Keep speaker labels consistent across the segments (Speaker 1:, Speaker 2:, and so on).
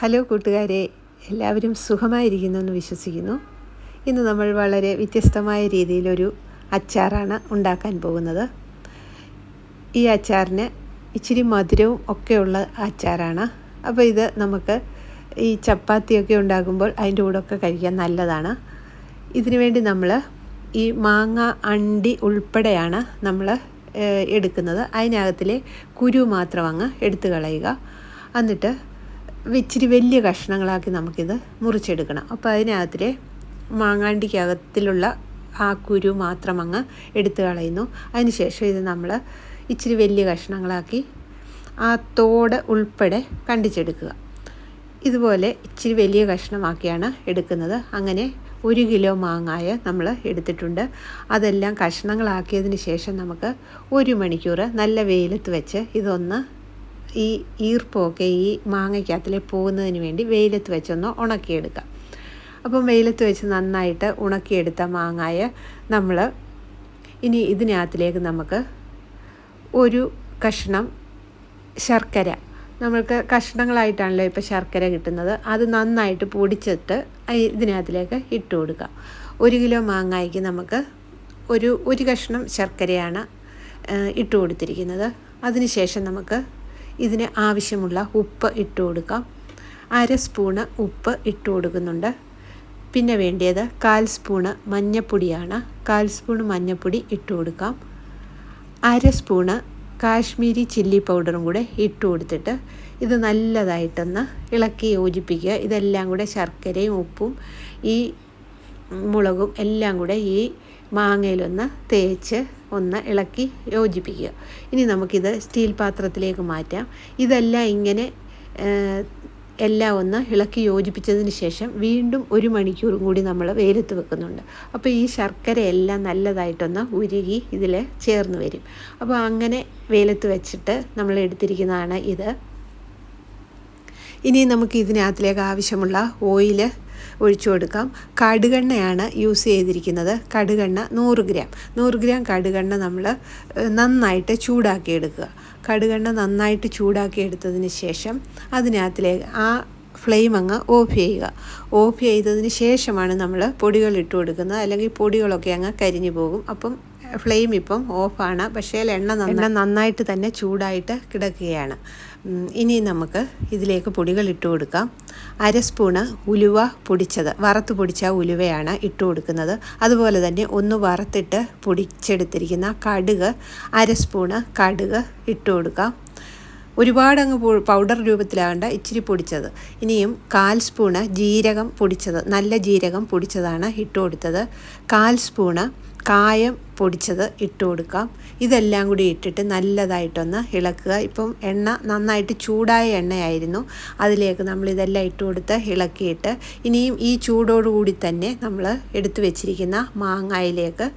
Speaker 1: Hello കൂട്ടുകാരെ എല്ലാവരും സുഖമായിരിക്കുന്നു എന്ന് വിശ്വസിക്കുന്നു. ഇന്ന് നമ്മൾ വളരെ വ്യത്യസ്തമായ രീതിയിലൊരു അച്ചാറാണ് ഉണ്ടാക്കാൻ പോകുന്നത്. ഈ അച്ചാറിന് ഇച്ചിരി മധുരവും ഒക്കെയുള്ള അച്ചാറാണ്. അപ്പോൾ ഇത് നമുക്ക് ഈ ചപ്പാത്തിയൊക്കെ ഉണ്ടാക്കുമ്പോൾ അതിന്റെ കൂടെയൊക്കെ കഴിക്കാൻ നല്ലതാണ്. ഇതിനു വേണ്ടി നമ്മൾ ഈ മാങ്ങ അണ്ടി ഉൾപ്പെടെയാണ് നമ്മൾ എടുക്കുന്നത്. അതിനകത്തിലെ കുരു മാത്രം അങ്ങ് എടുത്തു കളയുക. എന്നിട്ട് ഇച്ചിരി വലിയ കഷ്ണങ്ങളാക്കി നമുക്കിത് മുറിച്ചെടുക്കണം. അപ്പോൾ അതിനകത്തിലെ മാങ്ങാണ്ടിക്കകത്തിലുള്ള ആ കുരു മാത്രം അങ്ങ് എടുത്തു കളയുന്നു. അതിനുശേഷം ഇത് നമ്മൾ ഇച്ചിരി വലിയ കഷ്ണങ്ങളാക്കി ആ തോട് ഉൾപ്പെടെ കണ്ടിച്ചെടുക്കുക. ഇതുപോലെ ഇച്ചിരി വലിയ കഷ്ണമാക്കിയാണ് എടുക്കുന്നത്. അങ്ങനെ ഒരു കിലോ മാങ്ങായ നമ്മൾ എടുത്തിട്ടുണ്ട്. അതെല്ലാം കഷ്ണങ്ങളാക്കിയതിന് ശേഷം നമുക്ക് ഒരു മണിക്കൂർ നല്ല വെയിലത്ത് വെച്ച് ഇതൊന്ന് ഈ ഈർപ്പമൊക്കെ ഈ മാങ്ങയ്ക്കകത്തിലെ പോകുന്നതിന് വേണ്ടി വെയിലത്ത് വെച്ചൊന്ന് ഉണക്കിയെടുക്കാം. അപ്പം വെയിലത്ത് വെച്ച് നന്നായിട്ട് ഉണക്കിയെടുത്ത മാങ്ങായ നമ്മൾ ഇനി ഇതിനകത്തിലേക്ക് നമുക്ക് ഒരു കഷ്ണം ശർക്കര. നമ്മൾക്ക് കഷ്ണങ്ങളായിട്ടാണല്ലോ ഇപ്പോൾ ശർക്കര കിട്ടുന്നത്. അത് നന്നായിട്ട് പൊടിച്ചിട്ട് ഇതിനകത്തിലേക്ക് ഇട്ട് കൊടുക്കുക ഒരു കിലോ മാങ്ങായ്ക്ക് നമുക്ക് ഒരു ഒരു കഷ്ണം ശർക്കരയാണ് ഇട്ട് കൊടുത്തിരിക്കുന്നത്. അതിനുശേഷം നമുക്ക് ഇതിന് ആവശ്യമുള്ള ഉപ്പ് ഇട്ട് കൊടുക്കാം. അര സ്പൂണ് ഉപ്പ് ഇട്ട് കൊടുക്കുന്നുണ്ട്. പിന്നെ വേണ്ടിയത് കാൽ സ്പൂണ് മഞ്ഞപ്പൊടിയാണ്. കാൽ സ്പൂൺ മഞ്ഞപ്പൊടി ഇട്ട് കൊടുക്കാം. അര സ്പൂണ് കാശ്മീരി ചില്ലി പൗഡറും കൂടെ ഇട്ട് കൊടുത്തിട്ട് ഇത് നല്ലതായിട്ടൊന്ന് ഇളക്കി യോജിപ്പിക്കുക. ഇതെല്ലാം കൂടെ ശർക്കരയും ഉപ്പും ഈ മുളകും എല്ലാം കൂടെ ഈ മാങ്ങയിലൊന്ന് തേച്ച് ഒന്ന് ഇളക്കി യോജിപ്പിക്കുക. ഇനി നമുക്കിത് സ്റ്റീൽ പാത്രത്തിലേക്ക് മാറ്റാം. ഇതെല്ലാം ഇങ്ങനെ എല്ലാം ഒന്ന് ഇളക്കി യോജിപ്പിച്ചതിന് ശേഷം വീണ്ടും ഒരു മണിക്കൂറും കൂടി നമ്മൾ വെയിലത്ത് വെക്കുന്നുണ്ട്. അപ്പോൾ ഈ ശർക്കര എല്ലാം നല്ലതായിട്ടൊന്ന് ഉരുകി ഇതിൽ ചേർന്ന് വരും. അപ്പോൾ അങ്ങനെ വെയിലത്ത് വെച്ചിട്ട് നമ്മൾ എടുത്തിരിക്കുന്നതാണ് ഇത്. ഇനി നമുക്ക് ഇതിനകത്തിലേക്ക് ആവശ്യമുള്ള ഓയിൽ ഒഴിച്ചു കൊടുക്കാം. കടുകെണ്ണയാണ് യൂസ് ചെയ്തിരിക്കുന്നത്. കടുകെണ്ണ നൂറ് ഗ്രാം നൂറ് ഗ്രാം കടുകെണ്ണ നമ്മൾ നന്നായിട്ട് ചൂടാക്കി എടുക്കുക കടുകെണ്ണ നന്നായിട്ട് ചൂടാക്കി എടുത്തതിന് ശേഷം അതിനകത്തിലേക്ക് ആ ഫ്ലെയിം അങ്ങ് ഓഫ് ചെയ്യുക. ഓഫ് ചെയ്തതിന് ശേഷമാണ് നമ്മൾ പൊടികൾ ഇട്ട് കൊടുക്കുന്നത്. അല്ലെങ്കിൽ പൊടികളൊക്കെ അങ്ങ് കരിഞ്ഞു പോകും. അപ്പം ഫ്ലെയിം ഇപ്പം ഓഫാണ്. പക്ഷേ എണ്ണ എണ്ണ നന്നായിട്ട് തന്നെ ചൂടായിട്ട് കിടക്കുകയാണ്. ഇനി നമുക്ക് ഇതിലേക്ക് പൊടികൾ ഇട്ട് കൊടുക്കാം. അര സ്പൂണ് ഉലുവ പൊടിച്ചത് വറുത്ത് പൊടിച്ച ഉലുവയാണ് ഇട്ട് കൊടുക്കുന്നത്. അതുപോലെ തന്നെ ഒന്ന് വറുത്തിട്ട് പൊടിച്ചെടുത്തിരിക്കുന്ന കടുക് അര സ്പൂണ് കടുക് ഇട്ട് കൊടുക്കാം. ഒരുപാട് അങ്ങ് പൗഡർ രൂപത്തിലാകേണ്ട ഇച്ചിരി പൊടിച്ചത്. ഇനിയും കാൽ സ്പൂണ് ജീരകം പൊടിച്ചത് നല്ല ജീരകം പൊടിച്ചതാണ് ഇട്ട് കൊടുത്തത്. കാൽ സ്പൂണ് കായം പൊടിച്ചത് ഇട്ട് കൊടുക്കാം. ഇതെല്ലാം കൂടി ഇട്ടിട്ട് നല്ലതായിട്ടൊന്ന് ഇളക്കുക. ഇപ്പം എണ്ണ നന്നായിട്ട് ചൂടായ എണ്ണയായിരുന്നു. അതിലേക്ക് നമ്മൾ ഇതെല്ലാം ഇട്ട് കൊടുത്ത് ഇളക്കിയിട്ട് ഇനിയും ഈ ചൂടോടുകൂടി തന്നെ നമ്മൾ എടുത്തു വെച്ചിരിക്കുന്ന മാങ്ങായിലേക്ക്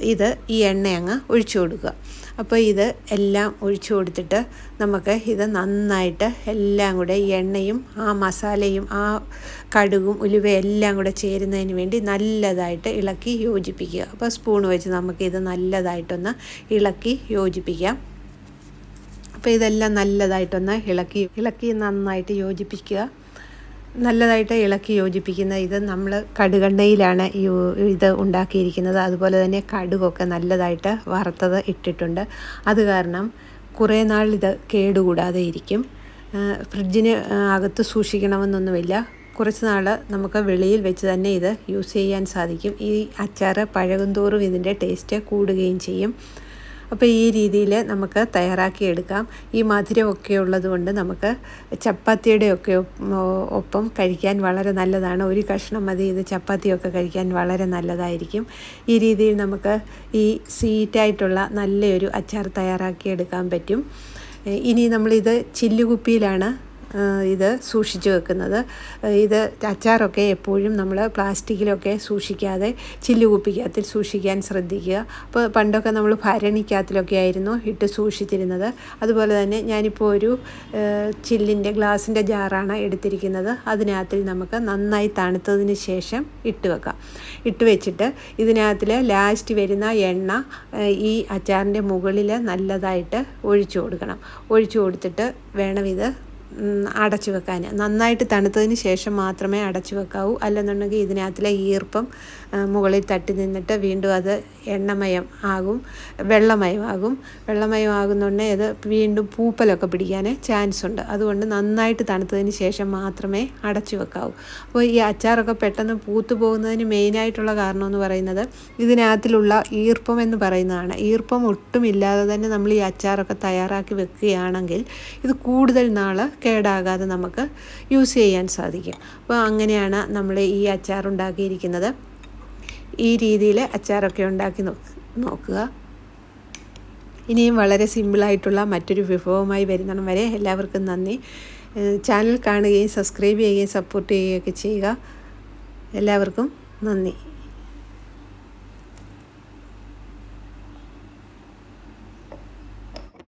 Speaker 1: ഇത് ഈ എണ്ണ അങ്ങ് ഒഴിച്ചു കൊടുക്കുക. അപ്പോൾ ഇത് എല്ലാം ഒഴിച്ചു കൊടുത്തിട്ട് നമുക്ക് ഇത് നന്നായിട്ട് എല്ലാം കൂടെ എണ്ണയും ആ മസാലയും ആ കടുകും ഉലുവയും എല്ലാം കൂടെ ചേരുന്നതിന് വേണ്ടി നല്ലതായിട്ട് ഇളക്കി യോജിപ്പിക്കുക. അപ്പോൾ സ്പൂൺ വെച്ച് നമുക്ക് ഇത് നല്ലതായിട്ടൊന്ന് ഇളക്കി യോജിപ്പിക്കാം. അപ്പോൾ ഇതെല്ലാം നല്ലതായിട്ടൊന്ന് ഇളക്കി ഇളക്കി നന്നായിട്ട് യോജിപ്പിക്കുക. നല്ലതായിട്ട് ഇളക്കി യോജിപ്പിക്കുന്ന ഇത് നമ്മൾ കടുകെണ്ണയിലാണ് ഇത് ഉണ്ടാക്കിയിരിക്കുന്നത്. അതുപോലെ തന്നെ കടുകൊക്കെ നല്ലതായിട്ട് വറുത്തത് ഇട്ടിട്ടുണ്ട്. അത് കാരണം കുറേ നാൾ ഇത് കേടുകൂടാതെ ഇരിക്കും. ഫ്രിഡ്ജിന് അകത്ത് സൂക്ഷിക്കണമെന്നൊന്നുമില്ല. കുറച്ച് നാൾ നമുക്ക് വെളിയിൽ വെച്ച് തന്നെ ഇത് യൂസ് ചെയ്യാൻ സാധിക്കും. ഈ അച്ചാർ പഴകുന്തോറും ഇതിന്റെ ടേസ്റ്റ് കൂടുകയും ചെയ്യും. അപ്പോൾ ഈ രീതിയിൽ നമുക്ക് തയ്യാറാക്കിയെടുക്കാം ഈ മധുരമൊക്കെ ഉള്ളതുകൊണ്ട് നമുക്ക് ചപ്പാത്തിയുടെയൊക്കെ ഒപ്പം കഴിക്കാൻ വളരെ നല്ലതാണ്. ഒരു കഷ്ണം മതി ഇത് ചപ്പാത്തിയൊക്കെ കഴിക്കാൻ വളരെ നല്ലതായിരിക്കും. ഈ രീതിയിൽ നമുക്ക് ഈ സ്വീറ്റായിട്ടുള്ള നല്ലൊരു അച്ചാർ തയ്യാറാക്കിയെടുക്കാൻ പറ്റും. ഇനി നമ്മളിത് ചില്ലുകുപ്പിയിലാണ് ഇത് സൂക്ഷിച്ചു വെക്കുന്നത്. ഇത് അച്ചാറൊക്കെ എപ്പോഴും നമ്മൾ പ്ലാസ്റ്റിക്കിലൊക്കെ സൂക്ഷിക്കാതെ ചില്ലുകുപ്പിക്കകത്തിൽ സൂക്ഷിക്കാൻ ശ്രദ്ധിക്കുക. അപ്പോൾ പണ്ടൊക്കെ നമ്മൾ ഭരണിക്കകത്തിലൊക്കെ ആയിരുന്നു ഇട്ട് സൂക്ഷിച്ചിരുന്നത്. അതുപോലെ തന്നെ ഞാനിപ്പോൾ ഒരു ചില്ലിന്റെ ഗ്ലാസിന്റെ ജാറാണ് എടുത്തിരിക്കുന്നത്. അതിനകത്തിൽ നമുക്ക് നന്നായി തണുത്തതിന് ശേഷം ഇട്ട് വെക്കാം. ഇട്ട് വെച്ചിട്ട് ഇതിനകത്തിൽ ലാസ്റ്റ് വരുന്ന എണ്ണ ഈ അച്ചാറിന്റെ മുകളിൽ നല്ലതായിട്ട് ഒഴിച്ചു കൊടുക്കണം. ഒഴിച്ചു കൊടുത്തിട്ട് വേണം ഇത് അടച്ചു വെക്കാൻ. നന്നായിട്ട് തണുത്തതിന് ശേഷം മാത്രമേ അടച്ചു വെക്കാവൂ. അല്ലെന്നുണ്ടെങ്കിൽ ഇതിനകത്തിലെ ഈർപ്പം മുകളിൽ തട്ടി നിന്നിട്ട് വീണ്ടും അത് എണ്ണമയം ആകും വെള്ളമയമാകും വെള്ളമയം ആകുന്നുണ്ടെങ്കിൽ അത് വീണ്ടും പൂപ്പലൊക്കെ പിടിക്കാൻ ചാൻസ് ഉണ്ട്. അതുകൊണ്ട് നന്നായിട്ട് തണുത്തതിന് ശേഷം മാത്രമേ അടച്ചു വെക്കാവൂ. അപ്പോൾ ഈ അച്ചാറൊക്കെ പെട്ടെന്ന് പൂത്തു പോകുന്നതിന് മെയിനായിട്ടുള്ള കാരണമെന്ന് പറയുന്നത് ഇതിനകത്തിലുള്ള ഈർപ്പം എന്ന് പറയുന്നതാണ്. ഈർപ്പം ഒട്ടും ഇല്ലാതെ തന്നെ നമ്മൾ ഈ അച്ചാറൊക്കെ തയ്യാറാക്കി വെക്കുകയാണെങ്കിൽ ഇത് കൂടുതൽ നാൾ കേടാകാതെ നമുക്ക് യൂസ് ചെയ്യാൻ സാധിക്കും. അപ്പോൾ അങ്ങനെയാണ് നമ്മൾ ഈ അച്ചാർ ഉണ്ടാക്കിയിരിക്കുന്നത് ഈ രീതിയിൽ അച്ചാറൊക്കെ ഉണ്ടാക്കി നോക്കുക. ഇനിയും വളരെ സിമ്പിളായിട്ടുള്ള മറ്റൊരു വിഭവമായി വരുന്നതും വരെ എല്ലാവർക്കും നന്ദി. ചാനൽ കാണുകയും സബ്സ്ക്രൈബ് ചെയ്യുകയും സപ്പോർട്ട് ചെയ്യുകയൊക്കെ ചെയ്യുക. എല്ലാവർക്കും നന്ദി.